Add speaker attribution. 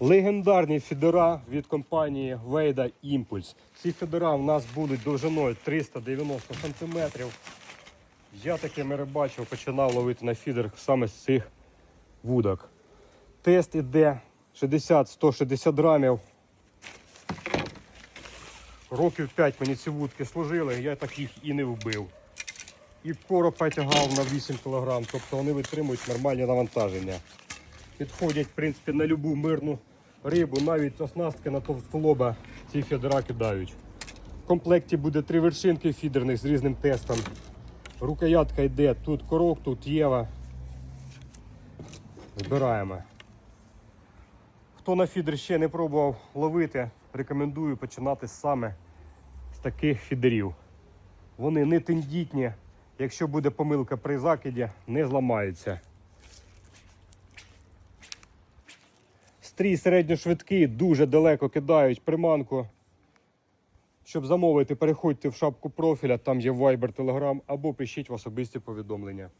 Speaker 1: Легендарні фідера від компанії Вейда Імпульс. Ці фідера в нас будуть довжиною 390 см. Я такими рибачив, починав ловити на фідер саме з цих вудок. Тест іде 60-160 грамів. Років 5 мені ці вудки служили, я так їх і не вбив. І короб потягав на 8 кг, тобто вони витримують нормальні навантаження. Підходять, в принципі, на любу мирну рибу, навіть оснастки на товстолоба ці фідера кидають. В комплекті буде три вершинки фідерних з різним тестом. Рукоятка йде, тут корок, тут єва. Збираємо. Хто на фідер ще не пробував ловити, рекомендую починати саме з таких фідерів. Вони не тендітні, якщо буде помилка при закиді, не зламаються. Стрій середньошвидкий, дуже далеко кидають приманку. Щоб замовити, переходьте в шапку профіля, там є Viber, Telegram або пишіть в особисті повідомлення.